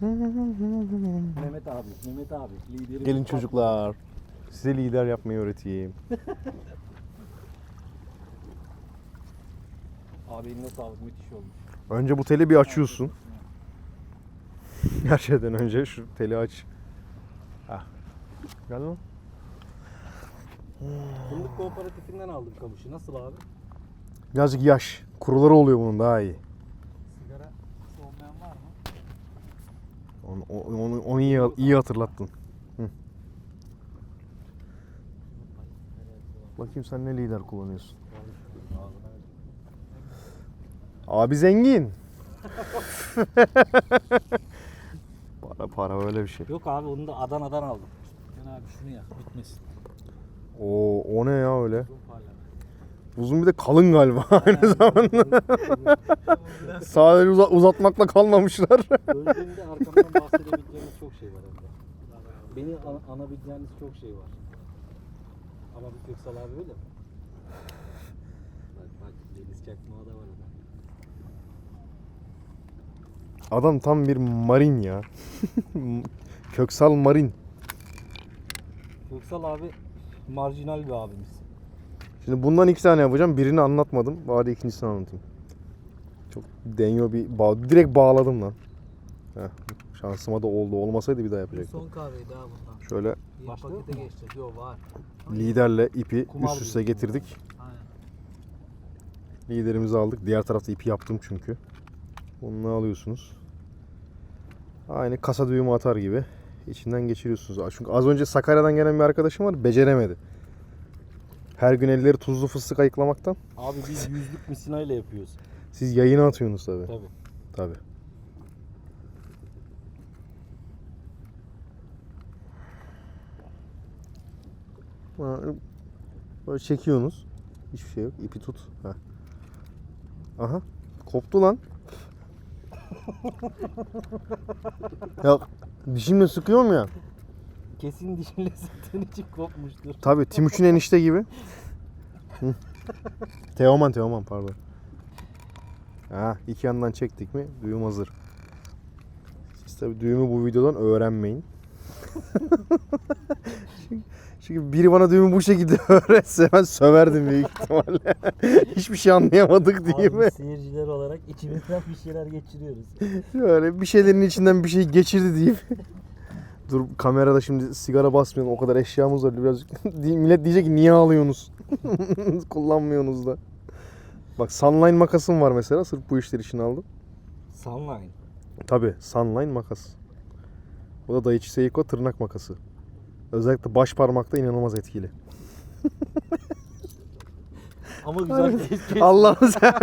Mehmet abi, Mehmet abi. Liderimiz Gelin çocuklar. Size lider yapmayı öğreteyim. Abi eline sağlık müthiş olmuş. Önce bu teli bir açıyorsun. Her şeyden önce şu teli aç. Hah. Gel lan. Fındık kooperatifinden aldım kamışı. Nasıl abi? Birazcık yaş. Kuruları oluyor bunun daha iyi. Sigara olmayan var mı? Onu, onu, onu, iyi, iyi hatırlattın. Hı. Bakayım sen ne lider kullanıyorsun. Abi zengin. para para öyle bir şey. Yok abi onu da Adana'dan aldım. Sen abi şunu yak bitmesin. O o ne ya öyle? Uzun bir de kalın galiba aynı zamanda. Sadece uza- uzatmakla kalmamışlar. Öldüğümde arkamdan çok şey var hem de. Beni an- anabileceğiniz çok şey var. Ama bir Köksal abi öyle mi? Bak bak Deniz Çakmağı da var orada. Adam tam bir marin ya. Köksal marin. Köksal abi marjinal bir abimiz. Şimdi bundan iki tane yapacağım. Birini anlatmadım. Bari ikincisini anlatayım. Çok deniyor bir bağ. Direkt bağladım lan. Heh, şansıma da oldu. Olmasaydı bir daha yapacaktım. Son kahveydi ha bundan. Şöyle Bir Başlıyor pakete geçecek. Yok var. liderle ipi Kumar üst üste gibi. getirdik. Aynen. Liderimizi aldık. Diğer tarafta ipi yaptım çünkü. Bunu alıyorsunuz. Aynı kasa düğümü atar gibi. içinden geçiriyorsunuz. Çünkü az önce Sakarya'dan gelen bir arkadaşım var. Beceremedi. Her gün elleri tuzlu fıstık ayıklamaktan. Abi biz yüzlük misinayla yapıyoruz. Siz yayına atıyorsunuz. Tabii. Tabii. Ha, Böyle çekiyorsunuz. Hiçbir şey yok. İpi tut. Ha. Aha. Koptu lan. ya dişimle sıkıyorum ya. Kesin dişinle sıktığın için kopmuştur. Tabii Timuçin enişte gibi. Hı. Teoman Teoman pardon. Ha, iki yandan çektik mi düğüm hazır. Siz tabii düğümü bu videodan öğrenmeyin. çünkü, çünkü biri bana düğümü bu şekilde öğretse ben söverdim büyük ihtimalle. Hiçbir şey anlayamadık değil mi? Seyirciler olarak içimizden bir şeyler geçiriyoruz. Böyle bir şeylerin içinden bir şey geçirdi diyeyim. Dur kamerada şimdi sigara basmayalım. O kadar eşyamız var. Birazcık millet diyecek ki niye alıyorsunuz? Kullanmıyorsunuz da. Bak Sunline makasım var mesela. Sırf bu işler için aldım. Sunline. Tabi Sunline makas. Bu da Daiichi Seiko tırnak makası. Özellikle baş parmakta inanılmaz etkili. Ama güzel ses Allah'ım sen.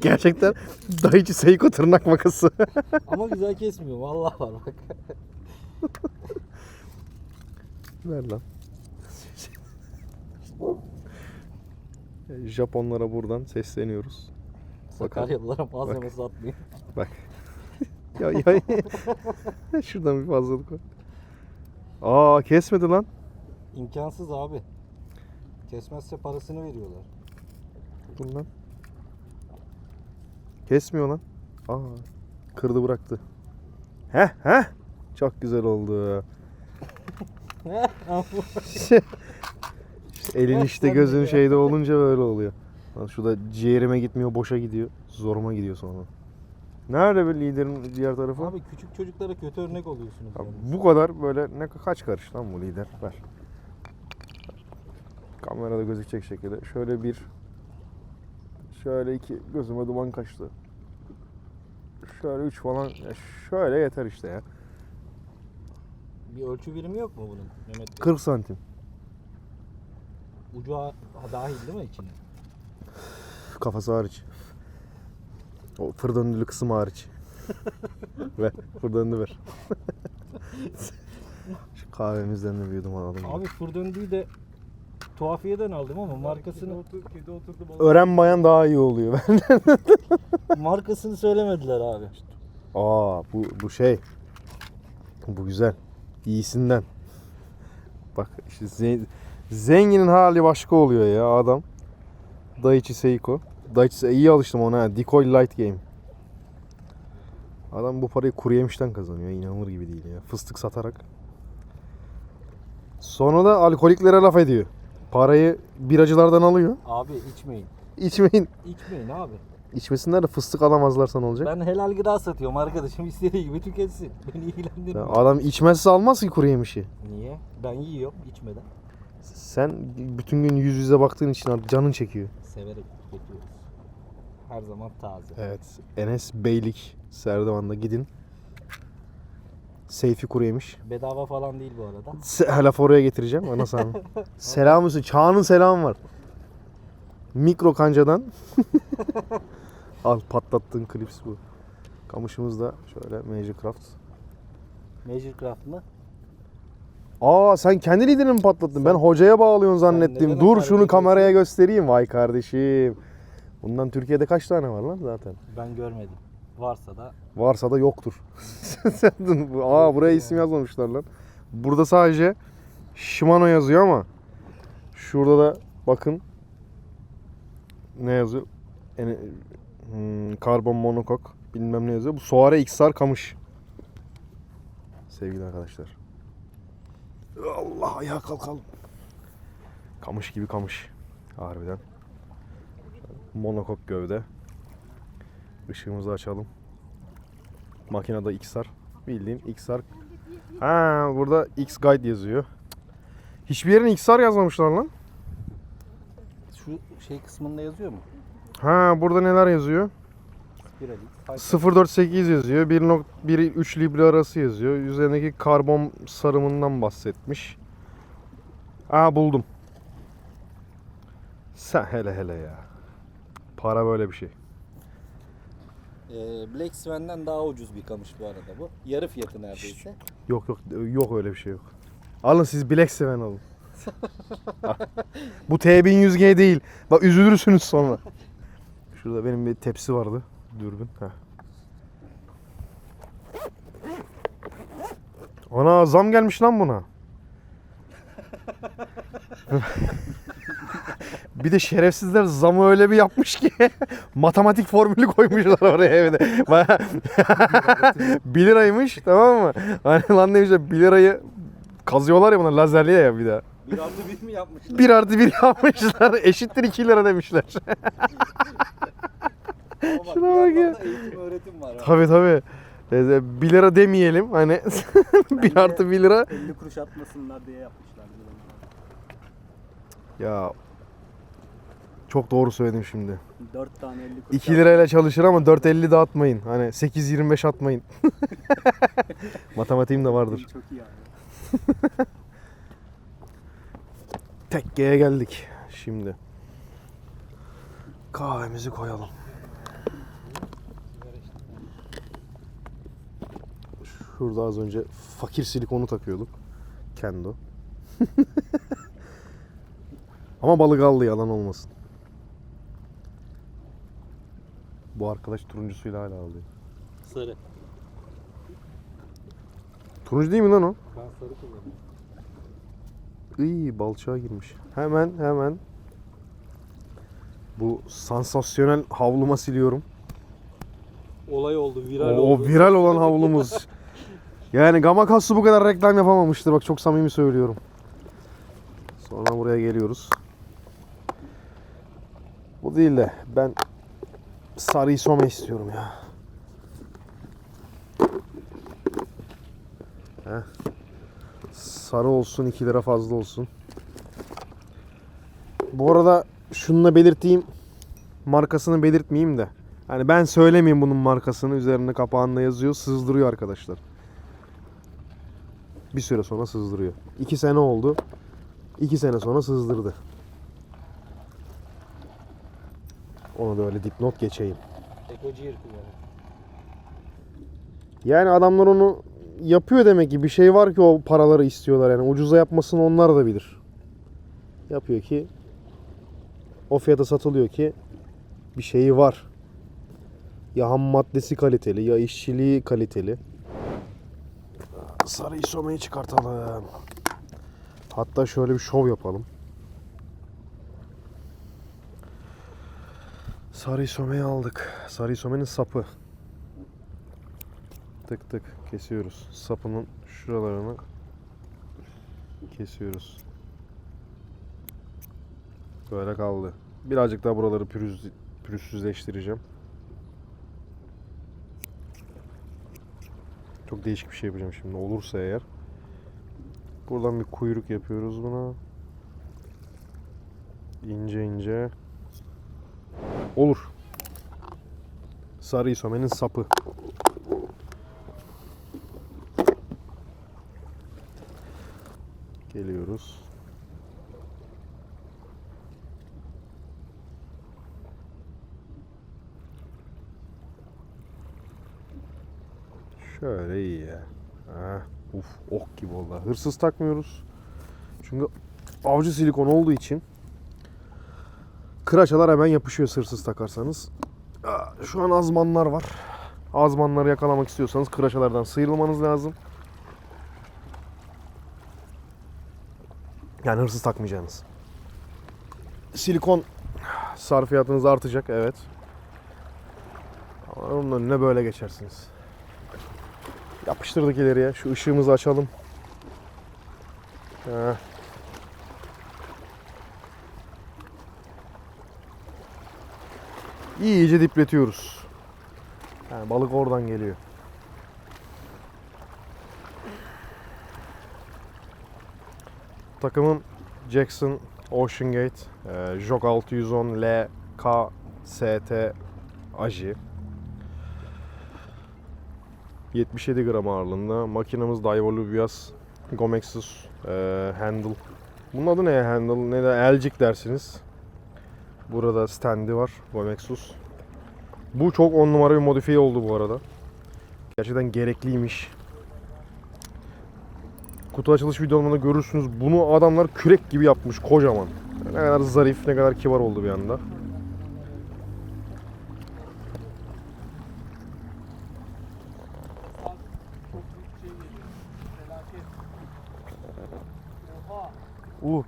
Gerçekten Daiichi Seiko tırnak makası. Ama güzel kesmiyor. Vallahi var bak. Ver lan. Japonlara buradan sesleniyoruz. Sakaryalılara malzeme satmıyor. Bak. ya ya. Şuradan bir fazlalık var. Aa kesmedi lan. İmkansız abi. Kesmezse parasını veriyorlar. Dur lan. Kesmiyor lan. Aa kırdı bıraktı. Heh heh. Çok güzel oldu. Elin işte gözün şeyde olunca böyle oluyor. Lan şu da ciğerime gitmiyor boşa gidiyor. Zoruma gidiyor sonra. Nerede bir liderin diğer tarafı? Abi küçük çocuklara kötü örnek oluyorsunuz. Ya yalnız. bu kadar böyle ne kaç karış lan bu lider? Ver. Kamerada gözükecek şekilde. Şöyle bir şöyle iki gözüme duman kaçtı. Şöyle üç falan. Ya şöyle yeter işte ya. Bir ölçü birimi yok mu bunun Mehmet Bey? 40 santim. Ucu ha- dahil değil mi içine? Kafası hariç. O fır döndülü kısım hariç. ver. Fır döndü ver. Şu kahvemizden de bir yudum alalım. Abi fır döndüğü de tuhafiyeden aldım ama markasını Kedi oturdu Öğren bayan daha iyi oluyor. markasını söylemediler abi. Aa bu bu şey. Bu güzel. İyisinden. Bak işte ze- zenginin hali başka oluyor ya adam. Daiichi Seiko. Daiichi Se- iyi alıştım ona. Decoy Light Game. Adam bu parayı kuru yemişten kazanıyor. İnanılır gibi değil ya. Fıstık satarak. Sonra da alkoliklere laf ediyor. Parayı biracılardan alıyor. Abi içmeyin. İçmeyin. İçmeyin abi. İçmesinler de fıstık alamazlarsa ne olacak? Ben helal gıda satıyorum arkadaşım istediği gibi tüketsin. Beni Ya ilgilendirmiyor. adam içmezse almaz ki kuru yemişi. Niye? Ben yiyorum içmeden. Sen bütün gün yüz yüze baktığın için artık canın çekiyor. Severek tüketiyoruz. Her zaman taze. Evet. Enes Beylik Serdivan'da gidin. Seyfi kuru yemiş. Bedava falan değil bu arada. Se- laf oraya getireceğim. Ana sana. Selam olsun. Çağan'ın selamı var. Mikro kancadan. Al patlattığın klips bu. Kamışımız da şöyle Major Craft. Major Craft mı? Aa sen kendi liderini mi patlattın? Ben hocaya bağlıyorsun zannettim. neden Dur o şunu kameraya göstereyim. Vay kardeşim. Bundan Türkiye'de kaç tane var lan zaten? Ben görmedim. Varsa da Varsa da yoktur. Aa buraya isim yazmamışlar lan. Burada sadece Shimano yazıyor ama şurada da bakın ne yazıyor? Ene- hmm, karbon monokok bilmem ne yazıyor. Bu Soare XR kamış. Sevgili arkadaşlar. Allah ayağa kalkalım. Kamış gibi kamış. Harbiden. Monokok gövde. Işığımızı açalım. Makinede XR. Bildiğin XR. Ha burada X Guide yazıyor. Hiçbir yerine XR yazmamışlar lan. şu şey kısmında yazıyor mu? Ha burada neler yazıyor? Spiralis. 048 yazıyor. 1.13 libre arası yazıyor. Üzerindeki karbon sarımından bahsetmiş. Aa buldum. Sen hele hele ya. Para böyle bir şey. Ee, Black Swan'den daha ucuz bir kamış bu arada bu. Yarı fiyatı neredeyse. Yok yok yok öyle bir şey yok. Alın siz Black Seven alın. Bu T1100G değil. Bak üzülürsünüz sonra. Şurada benim bir tepsi vardı. Dürbün. Heh. Ana zam gelmiş lan buna. bir de şerefsizler zamı öyle bir yapmış ki matematik formülü koymuşlar oraya evde. Baya- 1 liraymış tamam mı? Hani lan demişler 1 lirayı kazıyorlar ya buna lazerliye ya bir daha. Bir artı bir mi yapmışlar? 1 artı 1 yapmışlar eşittir 2 lira demişler. Ama bak, Şuna bak ya. eğitim öğretim var. ha. tabi tabi. 1 lira demeyelim hani 1 artı 1 lira. 50 kuruş atmasınlar diye yapmışlar. Ya çok doğru söyledim şimdi. 4 tane 50 kuruş. 2 lirayla çalışır ama 4.50 de atmayın. Hani 8.25 atmayın. Matematiğim de vardır. Çok iyi abi. Tekkeye geldik şimdi. Kahvemizi koyalım. Şurada az önce fakir silikonu takıyorduk. Kendo. Ama balık aldı yalan olmasın. Bu arkadaş turuncusuyla hala alıyor. Sarı. Turuncu değil mi lan o? Ben sarı kullanıyorum. İyi balçağa girmiş. Hemen hemen bu sansasyonel havluma siliyorum. Olay oldu, viral O, o oldu. viral olan havlumuz. Yani Gamakatsu bu kadar reklam yapamamıştır. Bak çok samimi söylüyorum. Sonra buraya geliyoruz. Bu değil de ben sarı isome istiyorum ya. Heh. Sarı olsun 2 lira fazla olsun. Bu arada şununla belirteyim markasını belirtmeyeyim de. Hani ben söylemeyeyim bunun markasını üzerinde kapağında yazıyor sızdırıyor arkadaşlar. Bir süre sonra sızdırıyor. 2 sene oldu. 2 sene sonra sızdırdı. Onu da öyle dipnot geçeyim. Ekocir kullanıyorum. Yani adamlar onu yapıyor demek ki bir şey var ki o paraları istiyorlar yani ucuza yapmasını onlar da bilir. Yapıyor ki o fiyata satılıyor ki bir şeyi var. Ya ham maddesi kaliteli ya işçiliği kaliteli. Sarı isomeyi çıkartalım. Hatta şöyle bir şov yapalım. Sarı isomeyi aldık. Sarı isomenin sapı. tık tık kesiyoruz. Sapının şuralarını kesiyoruz. Böyle kaldı. Birazcık daha buraları pürüz, pürüzsüzleştireceğim. Çok değişik bir şey yapacağım şimdi olursa eğer. Buradan bir kuyruk yapıyoruz buna. İnce ince. Olur. Sarı isomenin sapı. Geliyoruz. Şöyle iyi ya. Ha, uf, ok gibi oldu. Hırsız takmıyoruz. Çünkü avcı silikon olduğu için kıraçalar hemen yapışıyor hırsız takarsanız. Şu an azmanlar var. Azmanları yakalamak istiyorsanız kıraçalardan sıyrılmanız lazım. Yani hırsız takmayacaksınız. Silikon sarfiyatınız artacak evet. Ama onun önüne böyle geçersiniz. Yapıştırdık ileriye. Şu ışığımızı açalım. Heh. İyice dipletiyoruz. Yani balık oradan geliyor. Takımın Jackson Ocean Gate, e, JOG 610 L K ST Aji. 77 gram ağırlığında. Makinamız Divolubias Gomexus e, Handle. Bunun adı ne handle ne de elcik dersiniz. Burada standi var Gomexus. Bu çok on numara bir modifiye oldu bu arada. Gerçekten gerekliymiş. Kutu açılış videolarında görürsünüz. Bunu adamlar kürek gibi yapmış kocaman. Ne kadar zarif, ne kadar kibar oldu bir anda. Uh.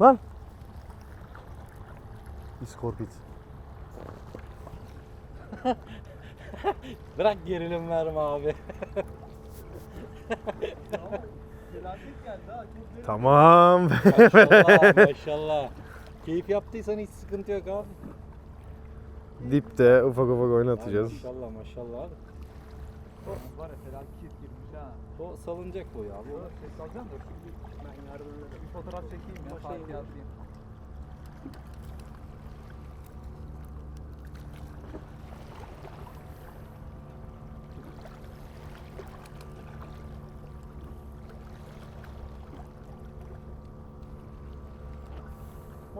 Lan. İskorpit. Bırak gerilim verme abi. Tamam. maşallah maşallah. Keyif yaptıysan hiç sıkıntı yok abi. Dipte ufak ufak oynatacağız. Maşallah maşallah abi. Çok var ya felaket girmiş ha. O salınacak bu ya. Bu Ses alacağım da şimdi ben yarın bir fotoğraf çekeyim ya. Şey Fatih yazayım.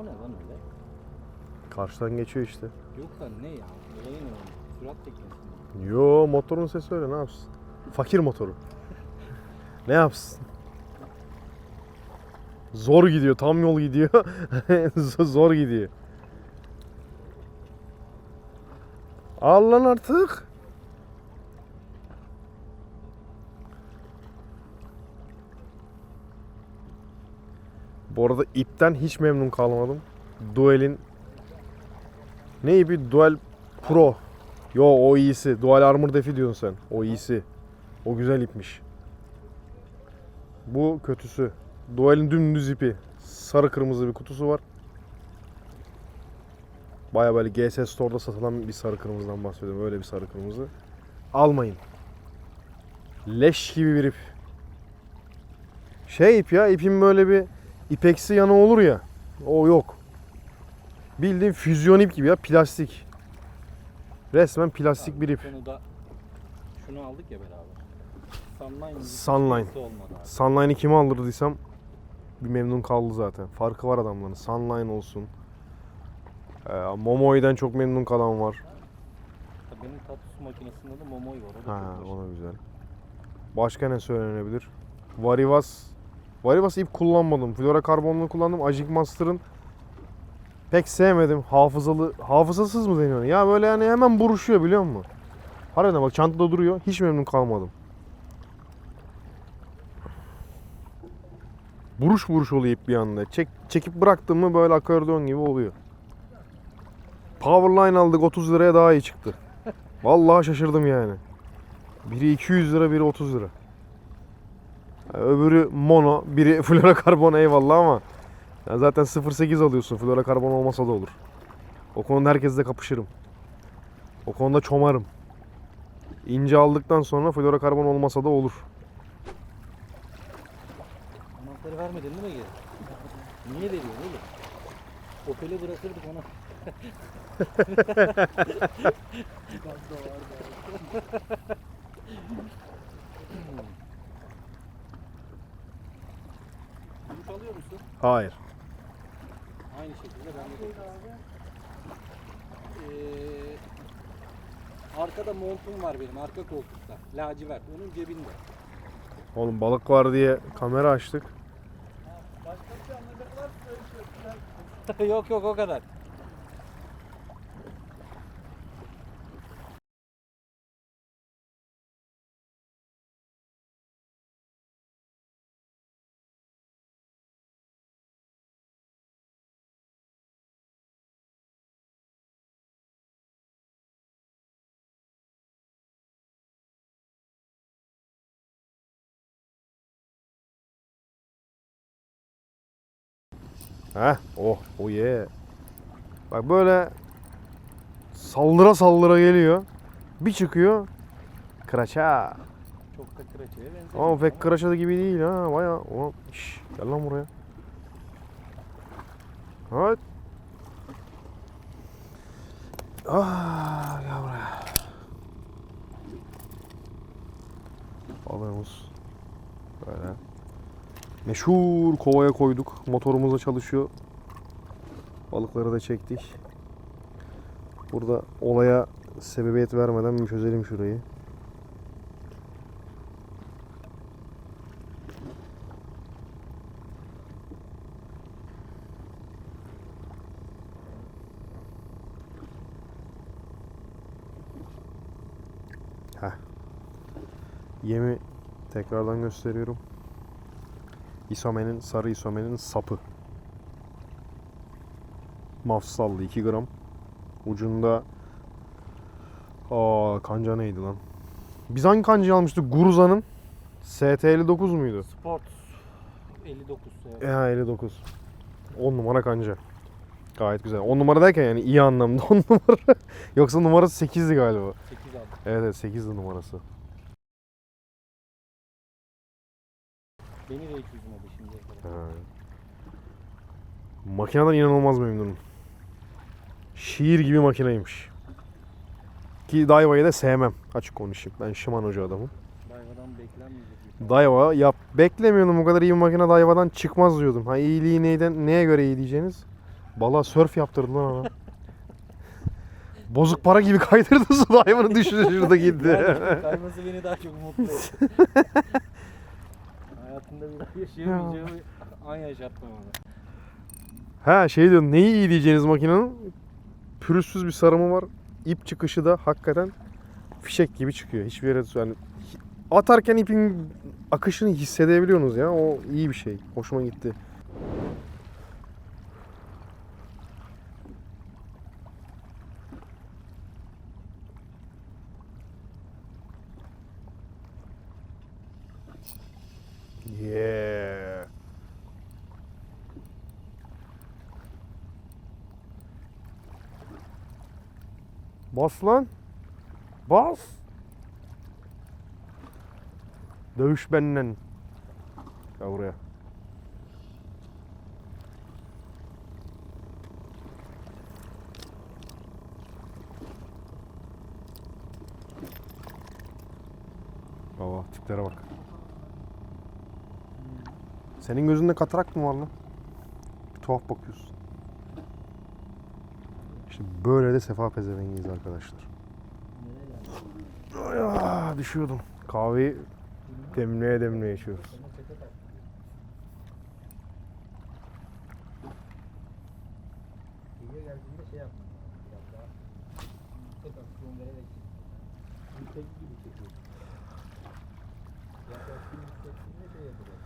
O ne lan öyle? Karşıdan geçiyor işte. Yok lan ne ya? Olayı ne oğlum? Sürat teknesi mi? Yo motorun sesi öyle ne yapsın? Fakir motoru. ne yapsın? Zor gidiyor, tam yol gidiyor. Zor gidiyor. Al lan artık. Bu arada ipten hiç memnun kalmadım. Duel'in ne ipi? Duel Pro. Yo o iyisi. Dual Armor Defi diyorsun sen. O iyisi. O güzel ipmiş. Bu kötüsü. Dual'in dümdüz ipi. Sarı kırmızı bir kutusu var. Baya böyle GS Store'da satılan bir sarı kırmızıdan bahsediyorum. Öyle bir sarı kırmızı. Almayın. Leş gibi bir ip. Şey ip ya ipin böyle bir ipeksi yanı olur ya. O yok. Bildiğin füzyon ip gibi ya plastik. Resmen plastik bir ip. Şunu aldık ya beraber. Sunline. Sunline. Sunline'i kime aldırdıysam bir memnun kaldı zaten. Farkı var adamların. Sunline olsun. Ee, Momoi'den çok memnun kalan var. Ha, Benim tatlısu makinesinde de Momoy var. O da Ha, çok ona güzel. Başka ne söylenebilir? Varivas. Varivas ip kullanmadım. Flora karbonlu kullandım. Ajik Master'ın pek sevmedim. Hafızalı, hafızasız mı deniyor? Ya böyle yani hemen buruşuyor biliyor musun? Harbiden bak çantada duruyor. Hiç memnun kalmadım. Buruş buruş oluyor ip bir anda. Çek, çekip bıraktım mı böyle akordeon gibi oluyor. Powerline aldık 30 liraya daha iyi çıktı. Vallahi şaşırdım yani. Biri 200 lira, biri 30 lira. Yani öbürü mono, biri florokarbon eyvallah ama ya zaten 0.8 alıyorsun. Florokarbon olmasa da olur. O konuda herkesle kapışırım. O konuda çomarım. İnce aldıktan sonra florokarbon olmasa da olur. Anahtarı vermedin değil mi geri? Niye veriyorsun oğlum? Opel'i bırakırdık ona. Duş alıyor musun? Hayır. Aynı şekilde ben de. Ee, arkada montum var benim arka koltukta. Lacivert. Onun cebinde. Oğlum balık var diye kamera açtık. Başka bir şey anlayacaklar söylüyor. yok yok o kadar. Heh, oh, oh yeah. Bak böyle saldıra saldıra geliyor. Bir çıkıyor. Kıraça. Çok da kıraçaya benzemiyor. Ama pek kıraça gibi değil ha. Baya. Ulan, şş, gel lan buraya. Evet. Ah, gel buraya. Balığımız. Böyle. Meşhur kovaya koyduk. Motorumuz da çalışıyor. Balıkları da çektik. Burada olaya sebebiyet vermeden bir çözelim şurayı. Heh. Yemi tekrardan gösteriyorum. İsomenin, sarı isomenin sapı. Mafsallı 2 gram. Ucunda Aa kanca neydi lan? Biz hangi kancayı almıştık? Guruza'nın ST59 muydu? Sport 59 evet. Ya 59. 10 numara kanca. Gayet güzel. 10 numara derken yani iyi anlamda 10 numara. Yoksa numarası 8'di galiba. 8 aldım. Evet evet 8'di numarası. Beni de hiç üzmedi şimdiye kadar. Ha. Makineden inanılmaz memnunum. Şiir gibi makineymiş. Ki Daiva'yı da sevmem. Açık konuşayım. Ben Shimano'cu adamım. Dayvadan beklenmeyecek bir Daiwa yap beklemiyordum bu kadar iyi bir makine Daiva'dan çıkmaz diyordum. Ha iyiliği neyden neye göre iyi diyeceğiniz? Balığa surf yaptırdı lan adam. Bozuk para gibi kaydırdı su Daiva'nın düşüşü şurada gitti. Yani kayması beni daha çok mutlu etti. Hayatımda bir daha yaşayamayacağımı yaşattım ona. Ha şey diyorum neyi iyi diyeceğiniz makinenin pürüzsüz bir sarımı var. İp çıkışı da hakikaten fişek gibi çıkıyor. Hiçbir yere yani atarken ipin akışını hissedebiliyorsunuz ya. O iyi bir şey. Hoşuma gitti. Yeah. Bas lan. Bas. Dövüş benden. Gel buraya. Baba tiplere bak. Senin gözünde katarak mı var lan? Bir tuhaf bakıyorsun. İşte böyle de sefa pezevengiyiz arkadaşlar. Ay, ah, düşüyordum. Kahveyi demleye demleye içiyoruz. Kıyıya geldiğinde şey yaptım. Biraz daha yüksek aksiyon vererek yüksek gibi çekiyor. Yaklaştığın yüksekliğinde şey yapıyor.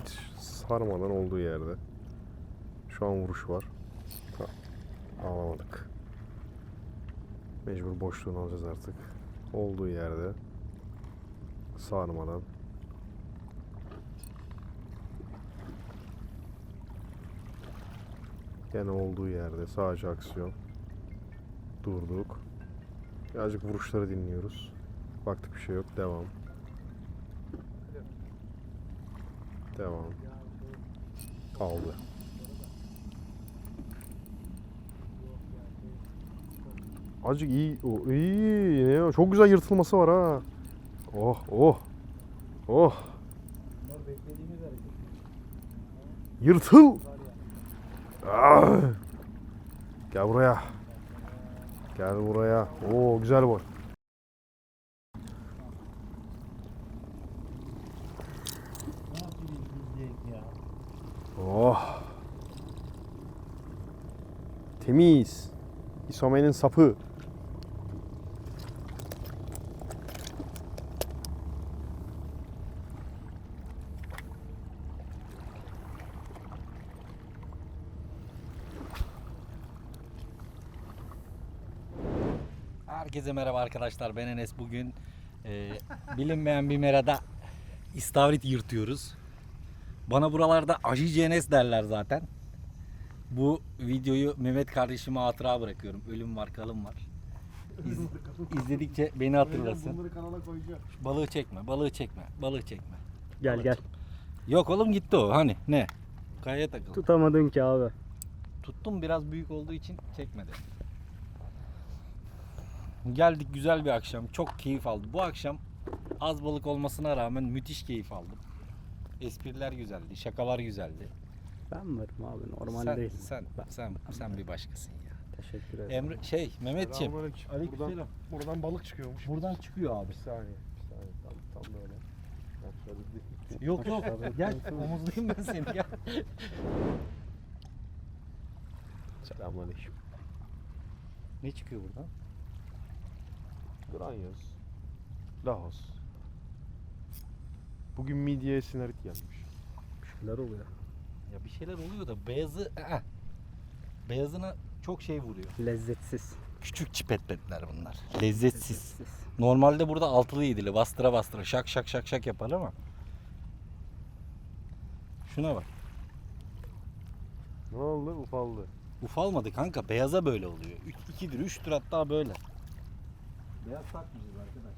Hiç sarmadan olduğu yerde. Şu an vuruş var. Tamam. Alamadık. Mecbur boşluğunu alacağız artık. Olduğu yerde. Sarmadan. Gene olduğu yerde sadece aksiyon. Durduk. Birazcık vuruşları dinliyoruz. Baktık bir şey yok. Devam. Devam. Aldı. Azıcık iyi. İyi. Ne? Çok güzel yırtılması var ha. Oh oh. Oh. Yırtıl. Ah! Gel buraya. Gel buraya. Oo güzel boy. Ne yapayım izleyeyim ya. Oh. Temiz. İsomenin sapı. Herkese merhaba arkadaşlar. Ben Enes. Bugün e, bilinmeyen bir merada istavrit yırtıyoruz. Bana buralarda Ajici Enes derler zaten. Bu videoyu Mehmet kardeşime hatıra bırakıyorum. Ölüm var, kalım var. İz, izledikçe beni hatırlasın. Bunları kanala koyacağım. Balığı çekme, balığı çekme, balığı çekme. Gel gel. Yok oğlum gitti o. Hani ne? Kayaya takıldı. Tutamadın ki abi. Tuttum biraz büyük olduğu için çekmedi. Geldik güzel bir akşam. Çok keyif aldım. Bu akşam az balık olmasına rağmen müthiş keyif aldım. Espriler güzeldi, şakalar güzeldi. Ben varım abi normal sen, değil. Sen, sen, sen bir başkasın ya. Teşekkür ederim. Emre, şey, Mehmetciğim. Aleykümselam. Buradan, buradan balık çıkıyormuş. Buradan çıkıyor abi. Bir saniye. Bir saniye. Tam, tam böyle. Yok yok. Gel omuzlayayım ben seni gel. Selamünaleyküm. Ne çıkıyor buradan? Granyoz. Lahos. Bugün midyeye sinarit gelmiş. Bir şeyler oluyor. Ya bir şeyler oluyor da beyazı ı-ı. beyazına çok şey vuruyor. Lezzetsiz. Küçük çipetletler bunlar. Lezzetsiz. Normalde burada altılı yedili bastıra bastıra şak şak şak şak yapar ama. Şuna bak. Ne oldu? Ufaldı. Ufalmadı kanka. Beyaza böyle oluyor. 2'dir 3'tür hatta böyle. Beyaz takmayacağız arkadaş.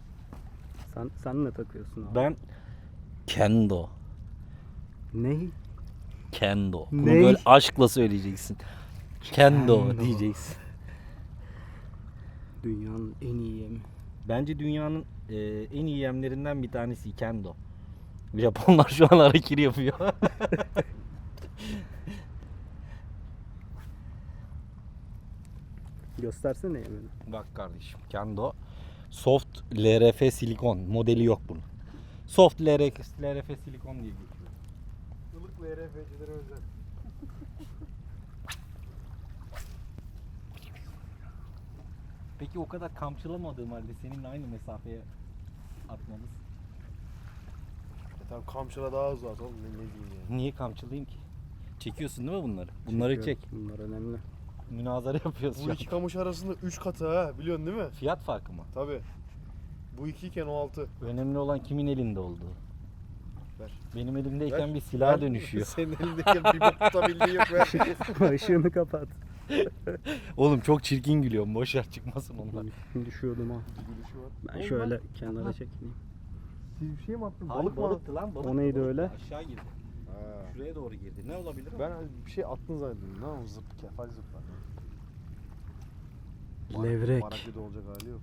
Sen sen ne takıyorsun abi? Ben Kendo. Ne? Kendo. Bunu Ney? böyle aşkla söyleyeceksin. Kendo, Kendo. diyeceksin. Dünyanın en iyi yemi. Bence dünyanın e, en iyi yemlerinden bir tanesi Kendo. Japonlar şu an harekiri yapıyor. Göstersene yemini. Bak kardeşim Kendo Soft LRF silikon modeli yok bunun. Soft LRF, LRF silikon diye geçiyor. Ilık LRF'cilere özel. Peki o kadar kamçılamadığım halde seninle aynı mesafeye atmamız. E tamam kamçıla daha hızlı at oğlum ne, ne diyeyim yani. Niye kamçılayayım ki? Çekiyorsun değil mi bunları? Bunları Çekiyorum. çek. Bunlar önemli. Münazara yapıyoruz Bu şu an. iki kamış arasında 3 katı ha biliyorsun değil mi? Fiyat farkı mı? Tabi. Bu iki iken o altı. Önemli olan kimin elinde olduğu. Ver. Benim elimdeyken Ver. bir silaha Ver. dönüşüyor. Senin elindeyken bir bok tutabildiği yok ver. Işığını kapat. Oğlum çok çirkin gülüyorum. Boş ver çıkmasın onlar. Düşüyordum ha. Gülüşü var. Ben Oğlum şöyle lan, kenara çekeyim. Siz bir şey mi attın? Hayır, Balık mı balıktı lan balık. O neydi balık. öyle? Aşağı girdi. Ha. Şuraya doğru girdi. Ne olabilir? Ben bir şey attın zannettim. Ne o zıp kefal zıplar. Levrek. Marakya'da olacak hali yok.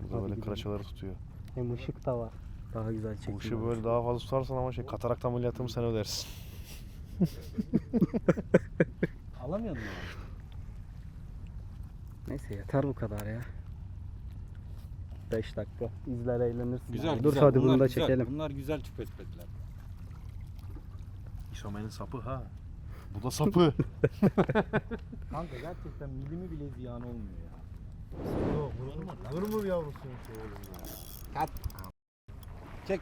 Burada Hadi böyle gidelim. kıraçaları tutuyor. Hem ışık da var. Daha güzel Bu ışığı olur. böyle daha fazla tutarsan ama şey katarak ameliyatımı sen ödersin. Alamıyordun yani. Neyse yeter bu kadar ya. 5 dakika. İzler eğlenirsin. Güzel. Dur güzel. hadi Bunlar bunu da güzel. çekelim. Bunlar güzel çipetletler. İsomenin sapı ha. Bu da sapı. Kanka gerçekten milimi bile ziyan olmuyor ya. Yok vurur mu? Yavrusun şey oğlum ya. Çek.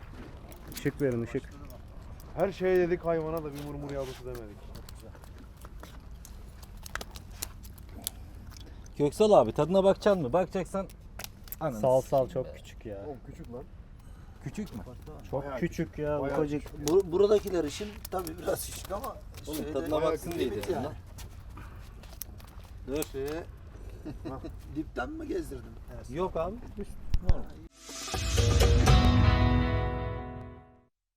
Işık verin ışık. Her şeye dedik hayvana da bir murmur yavrusu demedik. Köksal abi tadına bakacaksın mı? Bakacaksan Ananı Sal sal çok küçük ya. Oğlum küçük lan. Küçük mü? Çok Bayağı küçük ya. Bayağı Ufacık. Bu, buradakiler için tabii biraz küçük ama Oğlum tadına baksın diye dedim lan. Dur. Şeye, dipten mi gezdirdin? Yok abi. Normal.